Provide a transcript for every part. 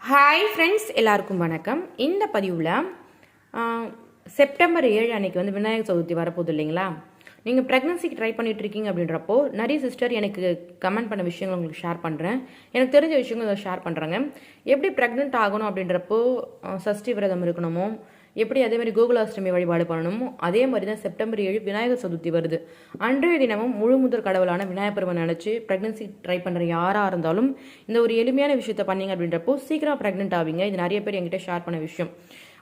Hi friends எல்லாருக்கும் வணக்கம். இந்த பதிவில் செப்டம்பர் ஏழு அன்னைக்கு வந்து விநாயகர் சதுர்த்தி வரப்போகுது இல்லைங்களா? நீங்கள் ப்ரெக்னன்சிக்கு ட்ரை பண்ணிட்டு இருக்கீங்க அப்படின்றப்போ நிறைய சிஸ்டர் எனக்கு கமெண்ட் பண்ண விஷயங்கள் உங்களுக்கு ஷேர் பண்ணுறேன் எனக்கு தெரிஞ்ச விஷயங்கள் ஷேர் பண்ணுறேங்க எப்படி ப்ரெக்னென்ட் ஆகணும் அப்படின்றப்போ சஷ்டி விரதம் இருக்கணுமோ எப்படி அதே மாதிரி கோகுலாஷ்டமி வழிபாடு பண்ணணுமோ அதே மாதிரி தான் செப்டம்பர் ஏழு விநாயகர் சதுர்த்தி வருது. அன்றைய தினமும் முழு முதல் கடவுளான விநாயகர் பெருமான் நினச்சி ப்ரெக்னன்சி ட்ரை பண்ணுற யாராக இருந்தாலும் இந்த ஒரு எளிமையான விஷயத்த பண்ணீங்க அப்படின்றப்போ சீக்கிரம் ப்ரெக்னென்ட் ஆவீங்க. இது நிறைய பேர் என்கிட்ட ஷேர் பண்ண விஷயம்.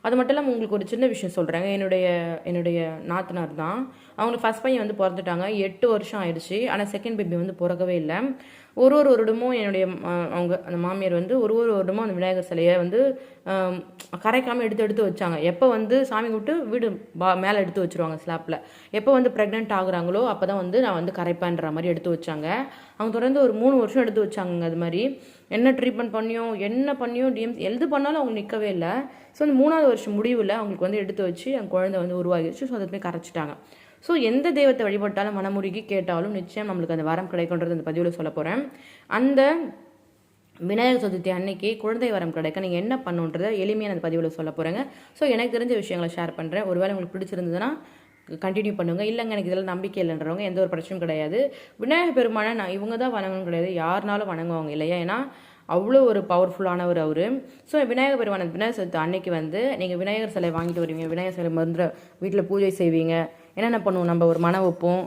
அது மட்டும் இல்லாமல் உங்களுக்கு ஒரு சின்ன விஷயம் சொல்கிறாங்க என்னுடைய என்னுடைய நாத்தனார் தான். அவங்களுக்கு ஃபஸ்ட் பையன் வந்து பிறந்துட்டாங்க. எட்டு வருஷம் ஆயிடுச்சு. ஆனால் செகண்ட் பேபி வந்து பிறக்கவே இல்லை. ஒரு ஒரு வருடமும் என்னுடைய அவங்க அந்த மாமியார் வந்து ஒரு ஒரு வருடமும் அந்த விநாயகர் சிலையை வந்து கரைக்காமல் எடுத்து எடுத்து வச்சாங்க. எப்போ வந்து சாமி கும்பிட்டு வீடு பா மேலே எடுத்து வச்சிருவாங்க ஸ்லாப்பில் எப்போ வந்து ப்ரெக்னென்ட் ஆகுறாங்களோ அப்போ தான் வந்து நான் வந்து கரைப்பேன்ற மாதிரி எடுத்து வச்சாங்க. அவங்க தொடர்ந்து ஒரு மூணு வருஷம் எடுத்து வச்சாங்க அது மாதிரி. என்ன ட்ரீட்மெண்ட் பண்ணியும் என்ன பண்ணியும் டிஎம்ஸ் எது பண்ணாலும் அவங்க நிற்கவே இல்லை. ஸோ அந்த மூணாவது வருஷம் முடிவில் அவங்களுக்கு வந்து எடுத்து வச்சு அந்த குழந்தை வந்து உருவாகிடுச்சு. ஸோ அதை போய் கரைச்சிட்டாங்க. ஸோ எந்த தெய்வத்தை வழிபட்டாலும் மனமுருகி கேட்டாலும் நிச்சயம் நம்மளுக்கு அந்த வரம் கிடைக்குன்றது அந்த பதிவில் சொல்ல போகிறேன் அந்த விநாயகர் சதுர்த்தி அன்னைக்கு குழந்தை வரம் கிடைக்க நீங்கள் என்ன பண்ணுன்றதை எளிமையான அந்த பதிவில் சொல்ல போகிறேங்க ஸோ எனக்கு தெரிஞ்ச விஷயங்களை ஷேர் பண்ணுறேன் ஒருவேளை உங்களுக்கு பிடிச்சிருந்ததுன்னா கண்டினியூ பண்ணுங்க. இல்லைங்க எனக்கு இதில் நம்பிக்கை இல்லைன்றவங்க எந்த ஒரு பிரச்சனையும் கிடையாது. விநாயகர் பெருமானை நான் இவங்க தான் வணங்கணும் கிடையாது. யாருனாலும் வணங்குவாங்க இல்லையா? ஏன்னா அவ்வளோ ஒரு பவர்ஃபுல்லானவர் அவர். ஸோ விநாயகர் பெருமான விநாயகர் சதுர்த்தி அன்னைக்கு வந்து நீங்கள் விநாயகர் சிலை வாங்கிட்டு வருவீங்க. விநாயகர் சிலை மருந்து வீட்டில் பூஜை செய்வீங்க. என்னென்ன பண்ணுவோம்? நம்ம ஒரு மனை வைப்போம்.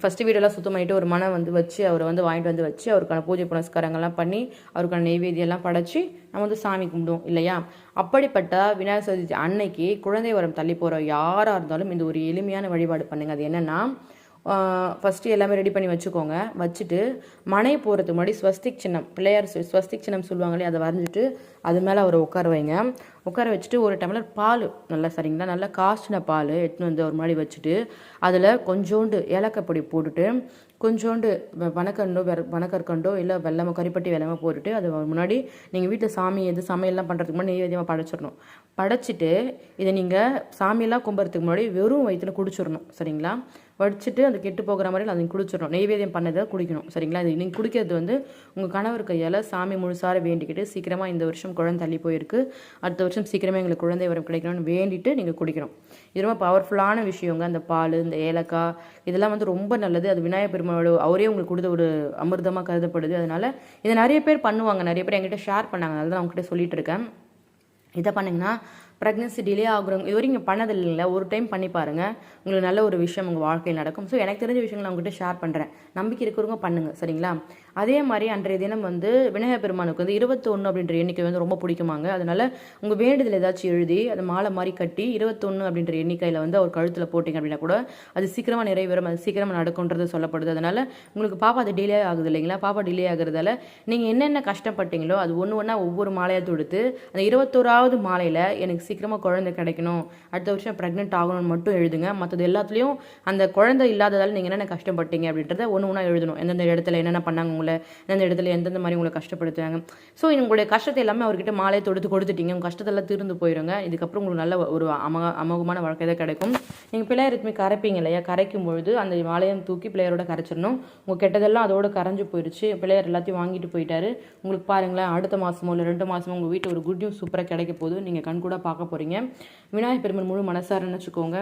ஃபஸ்ட்டு வீடெல்லாம் சுத்தம் பண்ணிட்டு ஒரு மனை வந்து வச்சு அவரை வந்து வாங்கிட்டு வந்து வச்சு அவருக்கான பூஜை புனஸ்காரங்கள்லாம் பண்ணி அவருக்கான நெய்வேதியெல்லாம் படைச்சி நம்ம வந்து சாமி கும்பிடுவோம் இல்லையா? அப்படிப்பட்ட விநாயகர் சதுர்த்தி அன்னைக்கு குழந்தை வரம் தள்ளி போகிற யாராக இருந்தாலும் இந்த ஒரு எளிமையான வழிபாடு பண்ணுங்க. அது என்னென்னா ஃபஸ்ட்டு எல்லாமே ரெடி பண்ணி வச்சுக்கோங்க. வச்சுட்டு மனை போகிறதுக்கு முன்னாடி ஸ்வஸ்திக் சின்னம் பிள்ளையார் ஸ்வஸ்திக் சின்னம் சொல்லுவாங்களே அதை வரைஞ்சிட்டு அது மேலே அவரை உட்கார வைங்க. உட்கார வச்சுட்டு ஒரு டம்ளர் பால் நல்லா சரிங்களா? நல்லா காய்ச்சின பால் எடுத்துன்னு வந்து ஒரு மாதிரி வச்சுட்டு அதில் கொஞ்சோண்டு ஏலக்காய் பொடி போட்டுட்டு கொஞ்சோண்டு வ- வனக்கண்டோ வெற வனக்கற்கண்டோ இல்லை வெள்ளமோ கறிப்பட்டி வெள்ளமோ போட்டுட்டு அது முன்னாடி நீங்கள் வீட்டில் சாமி எது சமையல்லாம் பண்ணுறதுக்கு முன்னாடி நெய்வேத்தியமாக படைச்சிடணும். படைச்சிட்டு இதை நீங்கள் சாமியெல்லாம் கும்புறதுக்கு முன்னாடி வெறும் வயிற்றுல குடிச்சிடணும் சரிங்களா? வடிச்சிட்டு அந்த கெட்டு போகிற மாதிரி அதை குடிச்சிடணும் நெய்வேதியம் பண்ணதை குடிக்கணும் சரிங்களா? இது நீங்கள் குடிக்கிறது வந்து உங்கள் கணவர் கையால் சாமி முழுசார வேண்டிக்கிட்டு சீக்கிரமாக இந்த வருஷம் குழந்தை தள்ளி போயிருக்கு. அடுத்த வருஷம் சீக்கிரமே எங்களுக்கு குழந்தை வரம் கிடைக்கணும்னு வேண்டிட்டு நீங்கள் குடிக்கணும் இது ரொம்ப பவர்ஃபுல்லான விஷயங்க. அந்த பால் இந்த ஏலக்காய் இதெல்லாம் வந்து ரொம்ப நல்லது. அது விநாயகர் பெருமாளோட அவரே உங்களுக்கு கொடுத்த ஒரு அமிர்தமாக கருதப்படுது. அதனால இதை நிறைய பேர் பண்ணுவாங்க. நிறைய பேர் என்கிட்ட ஷேர் பண்ணாங்க. அதனால தான் அவங்ககிட்ட சொல்லிட்டு இருக்கேன். இதை பண்ணிங்கன்னா ப்ரெக்னன்சி டிலே ஆகுறவங்க இது வரைக்கும் நீங்கள் பண்ணது இல்லைங்களா ஒரு டைம் பண்ணி பாருங்கள் உங்களுக்கு நல்ல ஒரு விஷயம் உங்கள் வாழ்க்கையில் நடக்கும். ஸோ எனக்கு தெரிஞ்ச விஷயங்கள் நான் உங்கள்கிட்ட ஷேர் பண்ணுறேன் நம்பிக்கை இருக்கிறவங்க பண்ணுங்கள் சரிங்களா? அதே மாதிரி அன்றைய தினம் வந்து விநாயகர் பெருமானுக்கு வந்து இருபத்தொன்று அப்படின்ற எண்ணிக்கை வந்து ரொம்ப பிடிக்குமாங்க. அதனால் உங்கள் வேண்டுதல் ஏதாச்சும் எழுதி அதை மாலை மாதிரி கட்டி இருபத்தொன்று அப்படின்ற எண்ணிக்கையில் வந்து அவர் கழுத்தில் போட்டிங்க அப்படின்னா கூட அது சீக்கிரமாக நிறைவேறும். அது சீக்கிரமாக நடக்கும்ன்றது சொல்லப்படுது. அதனால் உங்களுக்கு பாப்பா அது டிலே ஆகுது இல்லைங்களா? பாப்பா டிலே ஆகுறதால நீங்கள் என்னென்ன கஷ்டப்பட்டீங்களோ அது ஒன்று ஒன்றா ஒவ்வொரு மாலையாக தொடுத்து அந்த இருபத்தோராவது மாலையில் எனக்கு சீக்கிரமாக குழந்தை கிடைக்கணும் அடுத்த வருஷம் ப்ரெக்னென்ட் ஆகணும்னு மட்டும் எழுதுங்க. மற்றது எல்லாத்துலேயும் அந்த குழந்தை இல்லாததால் நீங்கள் என்னென்ன கஷ்டப்பட்டீங்க அப்படின்றத ஒன்று ஒன்றா எழுதணும். எந்தெந்த இடத்துல என்னென்ன பண்ணாங்க உங்களை எந்தெந்த இடத்துல எந்தெந்த மாதிரி உங்களை கஷ்டப்படுத்துவாங்க ஸோ உங்களுடைய கஷ்டத்தை எல்லாமே அவர்கிட்ட மாலையை தொடுத்து கொடுத்துட்டீங்க. உங்கள் கஷ்டத்தெல்லாம் தீர்ந்து போயிடுங்க இதுக்கப்புறம் உங்களுக்கு நல்ல ஒரு அம அமோகமான வாழ்க்கை தான் கிடைக்கும். நீங்கள் பிள்ளையார் எதுவுமே கரைப்பீங்க இல்லையா? கரைக்கும் பொழுது அந்த மாலையை தூக்கி பிள்ளையாரோட கரைச்சிடணும். உங்கள் கெட்டதெல்லாம் அதோட கரைஞ்சு போயிடுச்சு பிள்ளையார் எல்லாத்தையும் வாங்கிட்டு போயிட்டாரு. உங்களுக்கு பாருங்களேன் அடுத்த மாதமோ இல்லை ரெண்டு மாதமோ உங்கள் வீட்டில் ஒரு குட் நியூஸ் சூப்பராக கிடைக்க போகுது. நீங்கள் கண் கூட பார்க்க போகிறீங்க விநாயகர் பெருமாள் முழு மனசாரன்னு வச்சுக்கோங்க.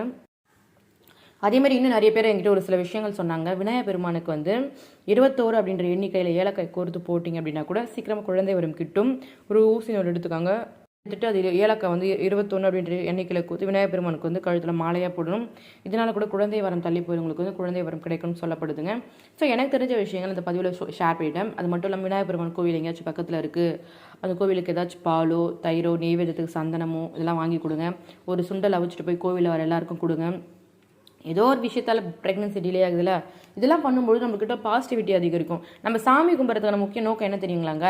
அதே மாதிரி இன்னும் நிறைய பேர் என்கிட்ட ஒரு சில விஷயங்கள் சொன்னாங்க. விநாயகர் பெருமானுக்கு வந்து இருபத்தோரு அப்படின்ற எண்ணிக்கையில் ஏலக்காய் கோர்த்து போட்டிங்க அப்படின்னா கூட சீக்கிரமாக குழந்தை வரும் கிட்டும். ஒரு ஊசி நூல் எடுத்துக்காங்க. எடுத்துட்டு அது ஏலக்காய் வந்து இருபத்தொன்று அப்படின்ற எண்ணிக்கையில் கூத்து விநாயகர் பெருமானுக்கு வந்து கழுத்தில் மாலையாக போடணும். இதனால் கூட குழந்தை வரம் தள்ளி போயிருவங்களுக்கு வந்து குழந்தை வரம் கிடைக்கும்னு சொல்லப்படுதுங்க. ஸோ எனக்கு தெரிஞ்ச விஷயங்கள் இந்த பதிவில் ஷேர் பண்ணிட்டேன். அது மட்டும் இல்லாமல் விநாயகர் பெருமான் கோவில் எங்கேயாச்சும் பக்கத்தில் இருக்குது அந்த கோவிலுக்கு ஏதாச்சும் பாலோ தயிரோ நெய்வேதத்துக்கு சந்தனமோ இதெல்லாம் வாங்கி கொடுங்க. ஒரு சுண்டல் அவிச்சிட்டு போய் கோவிலில் வர எல்லாருக்கும் கொடுங்க. ஏதோ ஒரு விஷயத்தால் ப்ரெக்னன்சி டிலே ஆகுதுல்ல இதெல்லாம் பண்ணும்பொழுது நம்மக்கிட்ட பாசிட்டிவிட்டி அதிகரிக்கும். நம்ம சாமி கும்பிட்றதுக்கான முக்கிய நோக்கம் என்ன தெரியுங்களாங்க?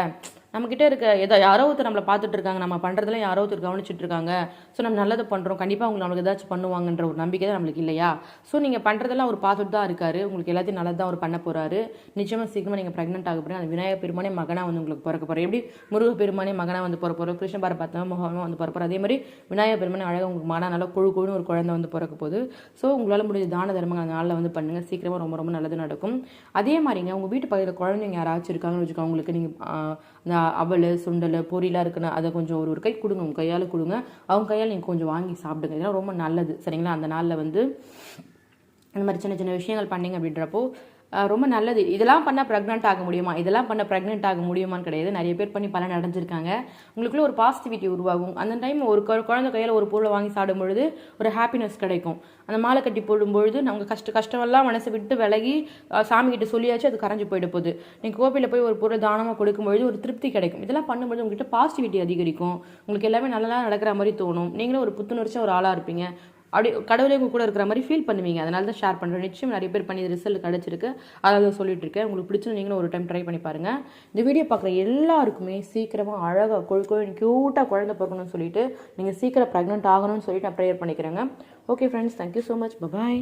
நம்மக்கிட்ட இருக்க ஏதோ யாரோ ஒருத்தர் நம்மளை பார்த்துட்டு இருக்காங்க நம்ம பண்ணுறதுல யாரோ ஒருத்தர் கவனிச்சுட்டு இருக்காங்க. ஸோ நம்ம நல்லதை பண்ணுறோம் கண்டிப்பாக அவங்க நம்மளுக்கு ஏதாச்சும் பண்ணுவாங்கன்ற ஒரு நம்பிக்கை தான் நம்மளுக்கு இல்லையா? ஸோ நீங்கள் பண்ணுறதெல்லாம் அவர் பார்த்துட்டு தான் இருக்காரு. உங்களுக்கு எல்லாத்தையும் நல்லது தான் அவர் பண்ண போகிறாரு நிச்சயமாக சீக்கிரமாக நீங்கள் ப்ரெக்னென்ட் ஆக போகிறீங்க அந்த விநாயகர் பெருமானே மகனாக வந்து உங்களுக்கு பிறக்க போகிறோம் எப்படி? முருக பெருமானே மகனாக வந்து பிறக்க போகிறோம் கிருஷ்ண பார பார்த்தா முகமாக வந்து பிறப்போம் அதே மாதிரி விநாயகர் பெருமானே அழகாக உங்களுக்கு மகனாக நல்லா குழு குழுன்னு ஒரு குழந்தை வந்து பிறக்க போகுது. ஸோ உங்களால் முடிஞ்ச தான தர்மங்கள் அந்த நாளில் வந்து பண்ணுங்கள் சீக்கிரமாக ரொம்ப ரொம்ப நல்லது நடக்கும். அதே மாதிரிங்க உங்கள் வீட்டு பக்கத்தில் குழந்தைங்க யாராச்சும் இருக்காங்கன்னு வச்சுக்கோங்க. உங்களுக்கு நீங்கள் அந்த அவல் சுண்டல் பொரியலாக இருக்குன்னு அதை கொஞ்சம் ஒரு ஒரு கை கொடுங்க. உங்கள் கையால் கொடுங்க. அவங்க கையால் நீங்கள் கொஞ்சம் வாங்கி சாப்பிடுங்க. இதெல்லாம் ரொம்ப நல்லது. சரிங்களா? அந்த நாளில் வந்து இந்த மாதிரி சின்ன சின்ன விஷயங்கள் பண்ணீங்க அப்படின்றப்போ ரொம்ப நல்லது. இதெல்லாம் பண்ணால் ப்ரெக்னென்ட் ஆக முடியுமா? இதெல்லாம் பண்ண ப்ரெக்னென்ட் ஆக முடியுமான்னு கிடையாது. நிறைய பேர் பண்ணி பலன் அடைஞ்சிருக்காங்க. உங்களுக்குள்ள ஒரு பாசிட்டிவிட்டி உருவாகும். அந்த டைம் ஒரு குழந்தை கையில் ஒரு பொருளை வாங்கி சாப்பிடும் பொழுது ஒரு ஹாப்பினஸ் கிடைக்கும். அந்த மாலை கட்டி போடும்பொழுது நமக்கு கஷ்ட கஷ்டமெல்லாம் மனசை விட்டு விலகி சாமிக்கிட்ட சொல்லியாச்சு அது கரைஞ்சு போயிட போகுது. நீங்கள் கோவிலில் போய் ஒரு பொருள் தானமாக கொடுக்கும்பொழுது ஒரு திருப்தி கிடைக்கும். இதெல்லாம் பண்ணும்பொழுது உங்கள்கிட்ட பாசிட்டிவிட்டி அதிகரிக்கும். உங்களுக்கு எல்லாமே நல்லா நடக்கிற மாதிரி தோணும். நீங்களும் ஒரு புத்துணர்ச்சியாக ஒரு ஆளாக இருப்பீங்க. அப்படி கடவுளே உங்க கூட இருக்கிற மாதிரி ஃபீல் பண்ணுவீங்க. அதனால தான் ஷேர் பண்ணுறேன் நிச்சயம் நிறைய பேர் பண்ணி ரிசல்ட் கிடச்சிருக்கு. அதாவது சொல்லிட்டு இருக்கேன். உங்களுக்கு பிடிச்சது நீங்களும் ஒரு டைம் ட்ரை பண்ணி பாருங்க. இந்த வீடியோ பார்க்குற எல்லாருக்குமே சீக்கிரமாக அழகாக கொழு கொழு க்யூட்டாக குழந்தை பிறக்கணும்னு சொல்லிட்டு நீங்கள் சீக்கிரம் ப்ரெக்னென்ட் ஆகணும்னு சொல்லிட்டு நான் ப்ரேயர் பண்ணிக்கிறேங்க. Okay friends thank you so much bye bye